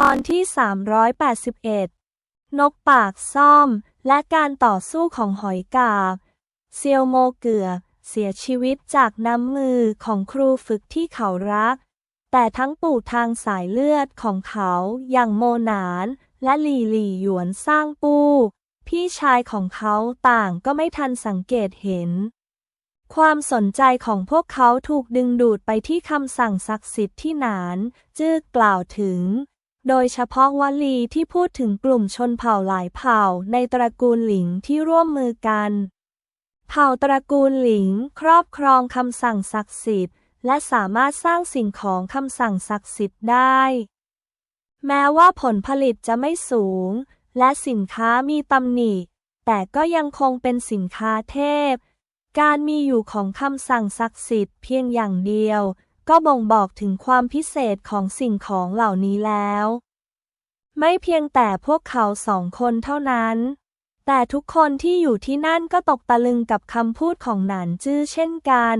ตอนที่ 381 นกปากซ่อม และการต่อสู้ของหอยกาบ เซียวโมเกือเสียชีวิตจากน้ำมือของครูฝึกที่เขารัก แต่ทั้งปู่ทางสายเลือดของเขาอย่างโมหนาน และหลี่หลี่หยวนสร้างปู้ พี่ชายของเขาต่างก็ไม่ทันสังเกตเห็น ความสนใจของพวกเขาถูกดึงดูดไปที่คำสั่งศักดิ์สิทธิ์ที่หนาน จื้อกล่าวถึง โดยเฉพาะวลีที่พูดถึงกลุ่มชนเผ่าหลายเผ่าในตระกูลหลิงที่ร่วมมือกัน เผ่าตระกูลหลิงครอบครองคำสั่งศักดิ์สิทธิ์ และสามารถสร้างสิ่งของคำสั่งศักดิ์สิทธิ์ได้ แม้ว่าผลผลิตจะไม่สูง และสินค้ามีตำหนิ แต่ก็ยังคงเป็นสินค้าเทพ การมีอยู่ของคำสั่งศักดิ์สิทธิ์เพียงอย่างเดียว ก็บ่งบอกถึงความพิเศษของสิ่งของเหล่านี้แล้ว ไม่เพียงแต่พวกเขาสองคนเท่านั้น แต่ทุกคนที่อยู่ที่นั่นก็ตกตะลึงกับคำพูดของหนานจื้อเช่นกัน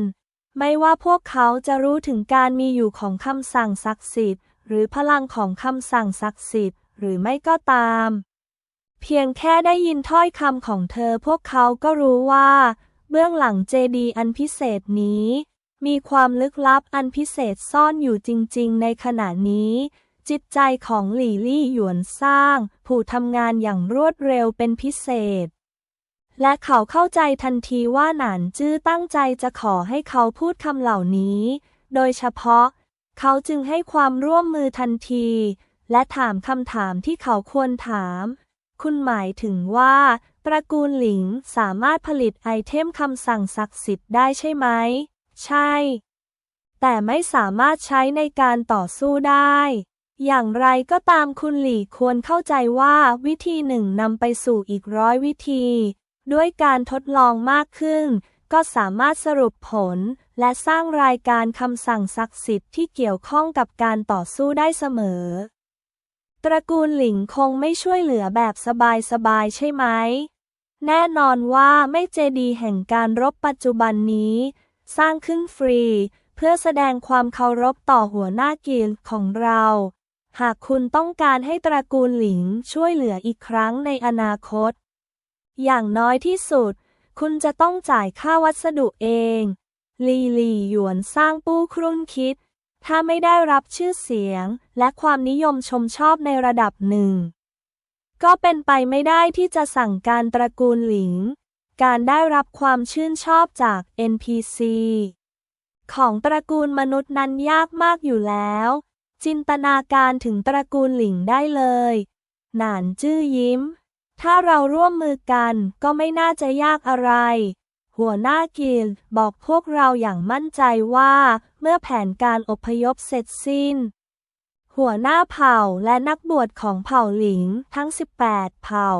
ไม่ว่าพวกเขาจะรู้ถึงการมีอยู่ของคำสั่งศักดิ์สิทธิ์ หรือพลังของคำสั่งศักดิ์สิทธิ์ หรือไม่ก็ตาม เพียงแค่ได้ยินถ้อยคำของเธอพวกเขาก็รู้ว่า เบื้องหลังเจดีย์อันพิเศษนี้ มีความลึกลับอันพิเศษซ่อนอยู่จริง ๆ ในขณะนี้ จิตใจของหลี่ลี่หยวนสร้าง ผู้ทำงานอย่างรวดเร็วเป็นพิเศษ และเขาเข้าใจทันทีว่าหนานจื้อตั้งใจจะขอให้เขาพูดคำเหล่านี้ โดยเฉพาะ เขาจึงให้ความร่วมมือทันที และถามคำถามที่เขาควรถาม คุณหมายถึงว่าตระกูลหลิงสามารถผลิตไอเทมคำสั่งศักดิ์สิทธิ์ได้ใช่ไหม ใช่ แต่ไม่สามารถใช้ในการต่อสู้ได้ อย่างไรก็ตามคุณหลี่ควรเข้าใจว่าวิธีหนึ่งนำไปสู่อีกร้อยวิธี ด้วยการทดลองมากขึ้น ก็สามารถสรุปผล และสร้างรายการคำสั่งศักดิ์สิทธิ์ที่เกี่ยวข้องกับการต่อสู้ได้เสมอ ตระกูลหลิงคงไม่ช่วยเหลือแบบสบายๆใช่ไหม แน่นอนว่าไม่เจดีแห่งการรบปัจจุบันนี้ สร้างขึ้นฟรี เพื่อแสดงความเคารพต่อหัวหน้ากิลของเรา หากคุณต้องการให้ตระกูลหลิงช่วยเหลืออีกครั้งในอนาคต อย่างน้อยที่สุด คุณจะต้องจ่ายค่าวัสดุเอง ลีลีหยวนสร้างปู้ครุ่นคิด ถ้าไม่ได้รับชื่อเสียง และความนิยมชมชอบในระดับหนึ่ง ก็เป็นไปไม่ได้ที่จะสั่งการตระกูลหลิง การได้รับความชื่นชอบจาก NPC ของตระกูลมนุษย์นั้นยากมากอยู่แล้ว จินตนาการถึงตระกูลหลิงได้เลย หนานจื้อยิ้ม ถ้าเราร่วมมือกันก็ไม่น่าจะยากอะไร หัวหน้ากิลบอกพวกเราอย่างมั่นใจว่า เมื่อแผนการอพยพเสร็จสิ้น หัวหน้าเผ่าและนักบวชของเผ่าหลิงทั้ง 18 เผ่า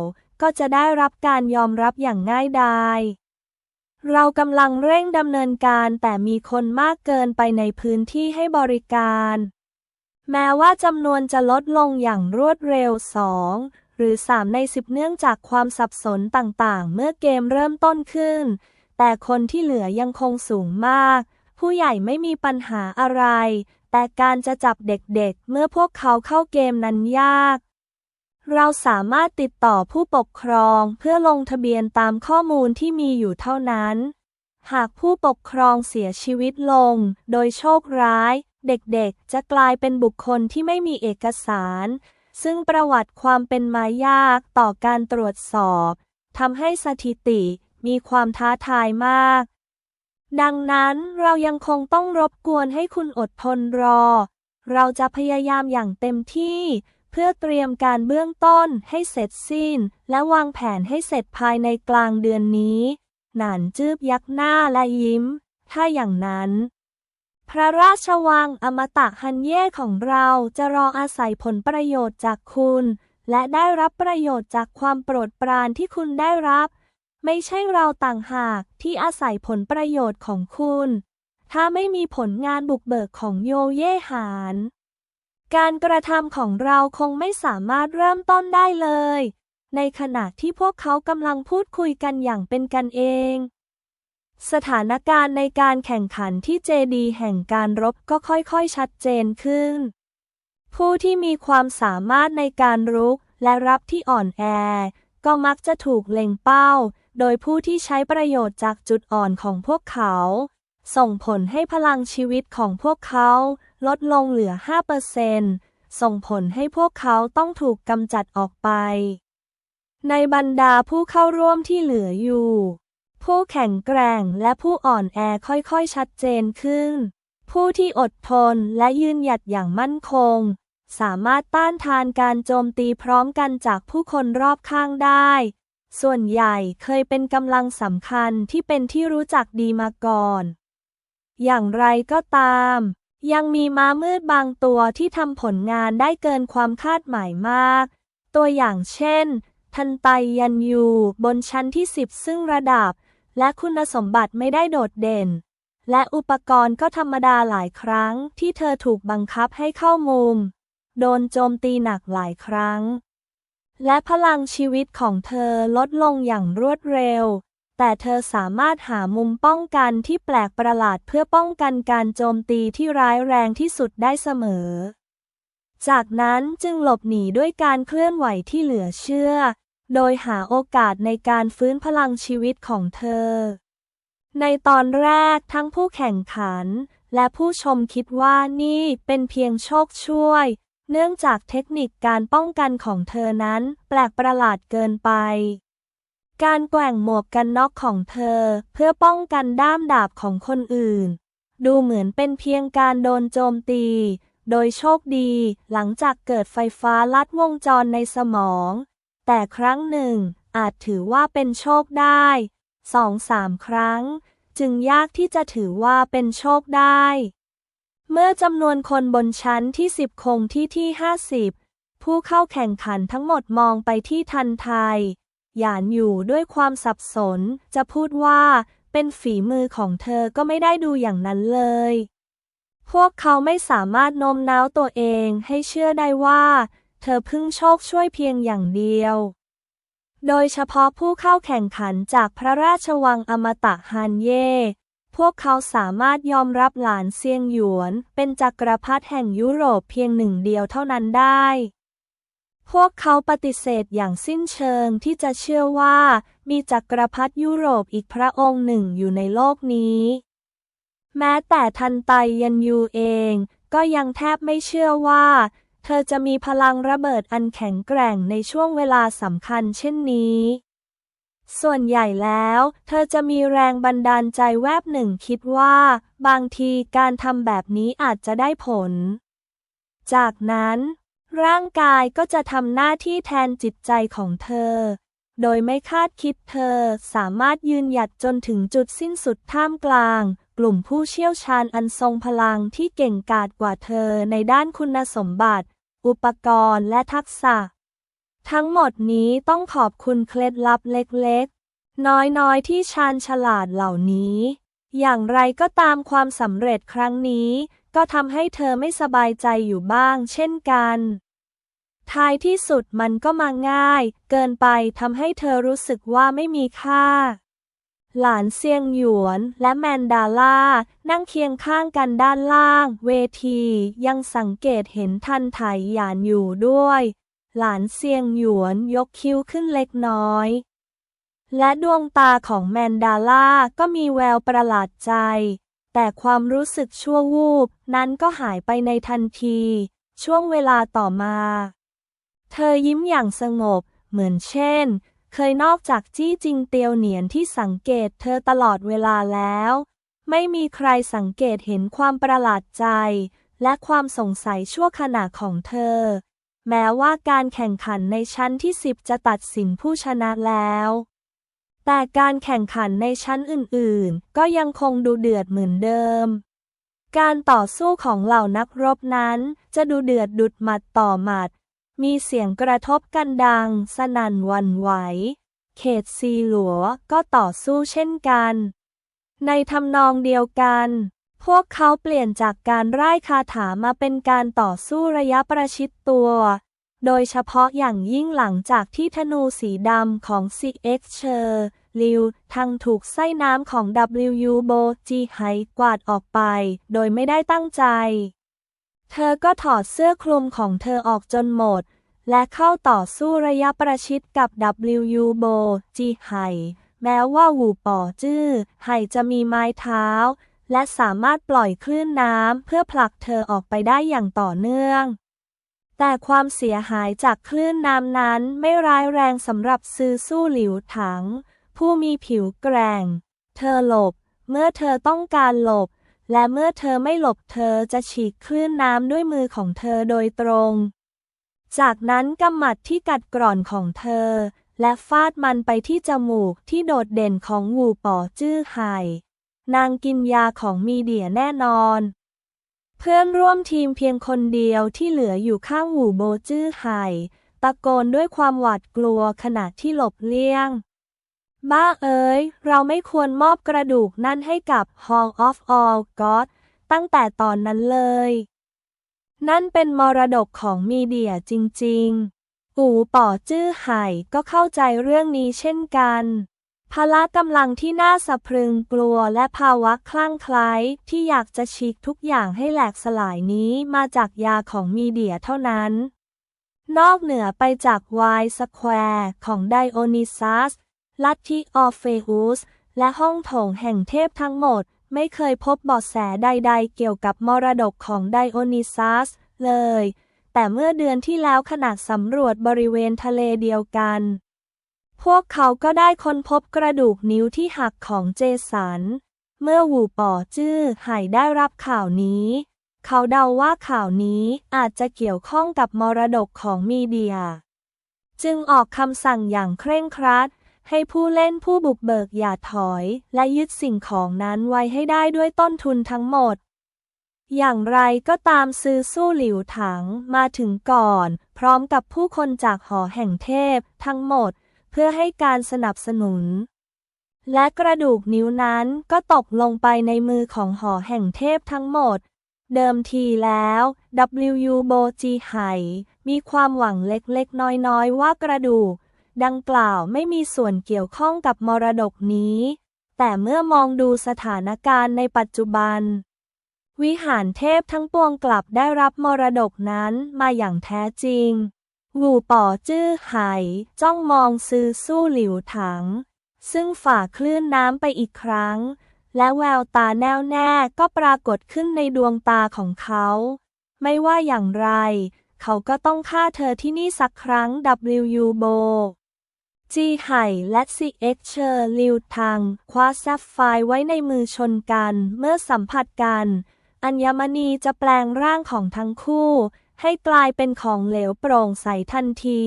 ก็จะได้รับการยอมรับอย่างง่ายดายเรากำลังเร่งดำเนินการแต่มีคนมากเกินไปในพื้นที่ให้บริการ แม้ว่าจำนวนจะลดลงอย่างรวดเร็วสองหรือ 3 ใน 10 เนื่องจากความสับสนต่างๆ เมื่อเกมเริ่มต้นขึ้น แต่คนที่เหลือยังคงสูงมาก ผู้ใหญ่ไม่มีปัญหาอะไร แต่การจะจับเด็กๆเมื่อพวกเขาเข้าเกมนั้นยาก เราสามารถติดต่อผู้ปกครองเพื่อลงทะเบียนตามข้อมูลที่มีอยู่เท่านั้น หากผู้ปกครองเสียชีวิตลง โดยโชคร้าย เด็กๆ จะกลายเป็นบุคคลที่ไม่มีเอกสาร ซึ่งประวัติความเป็นมายากต่อการตรวจสอบทำให้สถิติมีความท้าทายมาก ดังนั้นเรายังคงต้องรบกวนให้คุณอดทนรอ เราจะพยายามอย่างเต็มที่ เพื่อเตรียมการเบื้องต้นให้เสร็จสิ้น และวางแผนให้เสร็จภายในกลางเดือนนี้ หนานจืบยักหน้าและยิ้ม ถ้าอย่างนั้น พระราชวังอมตะฮันเย่ของเราจะรออาศัยผลประโยชน์จากคุณ และได้รับประโยชน์จากความโปรดปรานที่คุณได้รับ ไม่ใช่เราต่างหากที่อาศัยผลประโยชน์ของคุณ ถ้าไม่มีผลงานบุกเบิกของโยเย่หาน การกระทำของเราคงไม่สามารถเริ่มต้นได้เลย ในขณะที่พวกเขากำลังพูดคุยกันอย่างเป็นกันเอง สถานการณ์ในการแข่งขันที่เจดีแห่งการรบก็ค่อยๆชัดเจนขึ้น ผู้ที่มีความสามารถในการรุกและรับที่อ่อนแอ ก็มักจะถูกเล็งเป้า โดยผู้ที่ใช้ประโยชน์จากจุดอ่อนของพวกเขา ส่งผลให้พลังชีวิตของพวกเขาลดลงเหลือ 5%ส่งผลให้พวกเขาต้องถูกกำจัดออกไป ในบรรดาผู้เข้าร่วมที่เหลืออยู่ ผู้แข็งแกร่งและผู้อ่อนแอค่อยๆชัดเจนขึ้น ผู้ที่อดทนและยืนหยัดอย่างมั่นคง สามารถต้านทานการโจมตีพร้อมกันจากผู้คนรอบข้างได้ส่วนใหญ่เคยเป็นกำลังสำคัญที่เป็นที่รู้จักดีมาก่อน อย่างไรก็ตาม ยังมีม้ามืดบางตัวที่ทำผลงานได้เกินความคาดหมายมาก ตัวอย่างเช่น ทันไตยันยูบนชั้นที่ 10 ซึ่งระดับ และคุณสมบัติไม่ได้โดดเด่น และอุปกรณ์ก็ธรรมดาหลายครั้งที่เธอถูกบังคับให้เข้ามุม โดนโจมตีหนักหลายครั้ง และพลังชีวิตของเธอลดลงอย่างรวดเร็ว แต่เธอสามารถหามุมป้องกันที่แปลกประหลาดเพื่อป้องกันการโจมตีที่ร้ายแรงที่สุดได้เสมอ จากนั้นจึงหลบหนีด้วยการเคลื่อนไหวที่เหลือเชื่อ โดยหาโอกาสในการฟื้นพลังชีวิตของเธอ ในตอนแรกทั้งผู้แข่งขัน และผู้ชมคิดว่านี่เป็นเพียงโชคช่วย เนื่องจากเทคนิคการป้องกันของเธอนั้นแปลกประหลาดเกินไป การแกว่งหมวกกันน็อกของเธอ เพื่อป้องกันด้ามดาบของคนอื่น ดูเหมือนเป็นเพียงการโดนโจมตี โดยโชคดีหลังจากเกิดไฟฟ้าลัดวงจรในสมอง แต่ครั้งหนึ่งอาจถือว่าเป็นโชคได้สองสามครั้ง จึงยากที่จะถือว่าเป็นโชคได้ เมื่อจำนวนคนบนชั้นที่10คงที่ที่50ผู้เข้าแข่งขันทั้งหมดมองไปที่ทันไทย หยานอยู่ด้วยความสับสน จะพูดว่า เป็นฝีมือของเธอก็ไม่ได้ดูอย่างนั้นเลย พวกเขาไม่สามารถโน้มน้าวตัวเองให้เชื่อได้ว่า เธอเพึ่งโชคช่วยเพียงอย่างเดียว โดยเฉพาะผู้เข้าแข่งขันจากพระราชวังอมตะฮานเย่พวกเขาสามารถยอมรับหลานเซียงหยวน เป็นจักรพรรดิแห่งยุโรปเพียงหนึ่งเดียวเท่านั้นได้ พวกเขาปฏิเสธอย่างสิ้นเชิงที่จะเชื่อว่า มีจักรพรรดิยุโรปอีกพระองค์หนึ่งอยู่ในโลกนี้ แม้แต่ทันไตยันยูเอง ก็ยังแทบไม่เชื่อว่า เธอจะมีพลังระเบิดอันแข็งแกร่งในช่วงเวลาสำคัญเช่นนี้ ส่วนใหญ่แล้ว เธอจะมีแรงบันดาลใจแวบหนึ่งคิดว่า บางทีการทำแบบนี้อาจจะได้ผล จากนั้น ร่างกายก็จะทำหน้าที่แทนจิตใจของเธอ โดยไม่คาดคิดเธอสามารถยืนหยัดจนถึงจุดสิ้นสุดท่ามกลาง กลุ่มผู้เชี่ยวชาญอันทรงพลังที่เก่งกาจกว่าเธอในด้านคุณสมบัติ อุปกรณ์และทักษะ ทั้งหมดนี้ต้องขอบคุณเคล็ดลับเล็กๆ น้อยๆ ที่ชาญฉลาดเหล่านี้ อย่างไรก็ตามความสำเร็จครั้งนี้ก็ทำให้เธอไม่สบายใจอยู่บ้างเช่นกัน ท้ายที่สุดมันก็มาง่าย เกินไปทำให้เธอรู้สึกว่าไม่มีค่า หลานเซียงหยวนและแมนดาล่า นั่งเคียงข้างกันด้านล่าง เวทียังสังเกตเห็นทันไถหยานอยู่ด้วย หลานเซียงหยวนยกคิ้วขึ้นเล็กน้อย และดวงตาของแมนดาล่าก็มีแววประหลาดใจ แต่ความรู้สึกชั่ววูบนั้นก็หายไปในทันที ช่วงเวลาต่อมา เธอยิ้มอย่างสงบ เหมือนเช่น เคยนอกจากจี้จิงเตียวเหนียนที่สังเกตเธอตลอดเวลาแล้ว ไม่มีใครสังเกตเห็นความประหลาดใจ และความสงสัยชั่วขณะของเธอ แม้ว่าการแข่งขันในชั้นที่สิบจะตัดสินผู้ชนะแล้ว แต่การแข่งขันในชั้นอื่นๆ ก็ยังคงดูเดือดเหมือนเดิมการต่อสู้ของเหล่านักรบนั้น จะดูเดือดดุดหมัดต่อหมัด มีเสียงกระทบกันดัง สนั่นวันไหว เขตซีหลัวก็ต่อสู้เช่นกัน ในทำนองเดียวกัน พวกเขาเปลี่ยนจากการไร้คาถามาเป็นการต่อสู้ระยะประชิดตัว โดยเฉพาะอย่างยิ่งหลังจากที่ธนูสีดำของ CX เชอร์ลิวทางถูกไส้น้ำของ WU โบจีไฮกวาดออกไป โดยไม่ได้ตั้งใจ เธอก็ถอดเสื้อคลุมของเธอออกจนหมด และเข้าต่อสู้ระยะประชิดกับ WU โบจีไห่แม้ว่าหูป่อจื้อไห่จะมีไม้เท้า และสามารถปล่อยคลื่นน้ำเพื่อผลักเธอออกไปได้อย่างต่อเนื่อง แต่ความเสียหายจากคลื่นน้ำนั้นไม่ร้ายแรงสำหรับซื้อสู้หลิวถัง ผู้มีผิวแกร่ง เธอหลบ เมื่อเธอต้องการหลบ และเมื่อเธอไม่หลบเธอจะฉีกคลื่นน้ำด้วยมือของเธอโดยตรง จากนั้นกำหมัดที่กัดกร่อนของเธอ และฟาดมันไปที่จมูกที่โดดเด่นของหูป่อจื้อไห่นางกินยาของมีเดียแน่นอน เพื่อนร่วมทีมเพียงคนเดียวที่เหลืออยู่ข้างหูโบจื้อไห่ตะโกนด้วยความหวาดกลัวขณะที่หลบเลี่ยง บ้าเอ๋ย เราไม่ควรมอบกระดูกนั่นให้กับ Hall of All God ตั้งแต่ตอนนั้นเลย นั่นเป็นมรดกของมีเดียจริงๆ อูป่อจื้อไห่ก็เข้าใจเรื่องนี้เช่นกันพละกำลังที่น่าสะพรึงกลัวและภาวะคลั่งไคล้ที่อยากจะฉีกทุกอย่างให้แหลกสลายนี้มาจากยาของมีเดียเท่านั้น นอกเหนือไปจากวายสแควร์ของไดโอนิซัส ลัทธิออร์เฟอุสและห้องโถงแห่งเทพทั้งหมด ไม่เคยพบเบาะแสใดๆ เกี่ยวกับมรดกของไดโอนิซัสเลย แต่เมื่อเดือนที่แล้วขณะสำรวจบริเวณทะเลเดียวกัน พวกเขาก็ได้ค้นพบกระดูกนิ้วที่หักของเจสัน เมื่อหูป่อจื้อไห่ได้รับข่าวนี้ เขาเดาว่าข่าวนี้อาจจะเกี่ยวข้องกับมรดกของมีเดีย จึงออกคำสั่งอย่างเคร่งครัด ให้ผู้เล่นผู้บุกเบิกอย่าถอย และยึดสิ่งของนั้นไว้ให้ได้ด้วยต้นทุนทั้งหมด อย่างไรก็ตามซื้อสู้หลิวถังมาถึงก่อน พร้อมกับผู้คนจากหอแห่งเทพทั้งหมด เพื่อให้การสนับสนุน และกระดูกนิ้วนั้นก็ตกลงไปในมือของหอแห่งเทพทั้งหมดเดิมทีแล้ว wu โบจีไห่มีความหวังเล็กๆ น้อยๆ ว่ากระดูก ดังกล่าวไม่มีส่วนเกี่ยวข้องกับมรดกนี้ แต่เมื่อมองดูสถานการณ์ในปัจจุบัน วิหารเทพทั้งปวงกลับได้รับมรดกนั้นมาอย่างแท้จริงหูป่อจื้อไห่จ้องมองซื้อสู้หลิวถัง ซึ่งฝ่าคลื่นน้ำไปอีกครั้ง และแววตาแน่วแน่ก็ปรากฏขึ้นในดวงตาของเขา ไม่ว่าอย่างไรเขาก็ต้องฆ่าเธอที่นี่สักครั้ง wu โบ จีไห่และ CX เอ็กเชอร์ลิวทัง คว้าแซฟไฟร์ไว้ในมือชนกัน เมื่อสัมผัสกัน อัญมณีจะแปลงร่างของทั้งคู่ ให้กลายเป็นของเหลวโปร่งใสทันที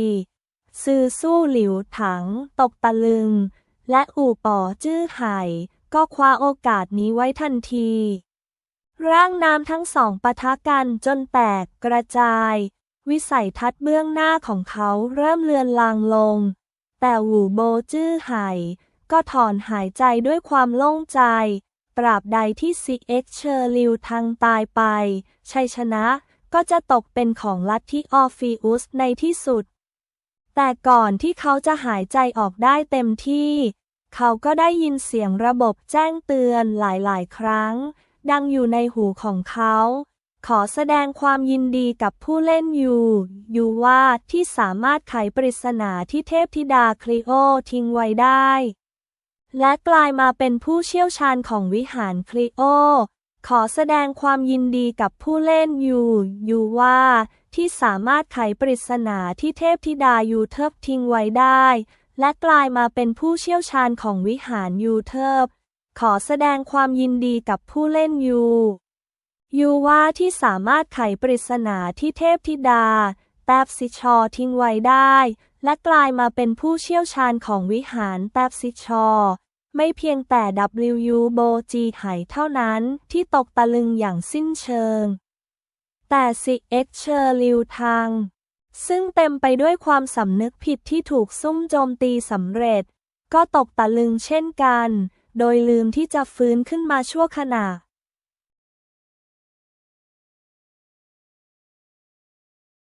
ซือสู้หลิวถัง ตกตะลึง และอู่ป๋อจื้อไห่ ก็คว้าโอกาสนี้ไว้ทันที ร่างน้ำทั้งสองปะทะกันจนแตกกระจาย วิสัยทัศน์เบื้องหน้าของเขาเริ่มเลือนลางลง แต่หูโบจื้อไห่ก็ถอนหายใจด้วยความโล่งใจตราบใดที่ CX เอ็กเชอร์ลิวทางตายไป ชัยชนะก็จะตกเป็นของลัทธิออฟฟิอุสในที่สุด แต่ก่อนที่เขาจะหายใจออกได้เต็มที่ เขาก็ได้ยินเสียงระบบแจ้งเตือนหลายๆ ครั้ง ดังอยู่ในหูของเขา ขอแสดงความยินดีกับผู้เล่นยูยูว่าที่สามารถไขปริศนาที่เทพธิดาคลีโอทิ้งไว้ได้ และกลายมาเป็นผู้เชี่ยวชาญของวิหารคลีโอ ขอแสดงความยินดีกับผู้เล่นยูยูว่าที่สามารถไขปริศนาที่เทพธิดายูเทิบทิ้งไว้ได้ และกลายมาเป็นผู้เชี่ยวชาญของวิหารยูเทิบขอแสดงความยินดีกับผู้เล่นยู ยูว่าที่สามารถไขปริศนาที่เทพธิดา แตบซิชอทิ้งไว้ได้ และกลายมาเป็นผู้เชี่ยวชาญของวิหารแตบซิชอ ไม่เพียงแต่ W โบจีไหเท่านั้นที่ตกตะลึงอย่างสิ้นเชิง แต่ CX เอ็ชอร์ลิวทังซึ่งเต็มไปด้วยความสำนึกผิดที่ถูกซุ่มโจมตีสำเร็จ ก็ตกตะลึงเช่นกัน โดยลืมที่จะฟื้นขึ้นมาชั่วขณะ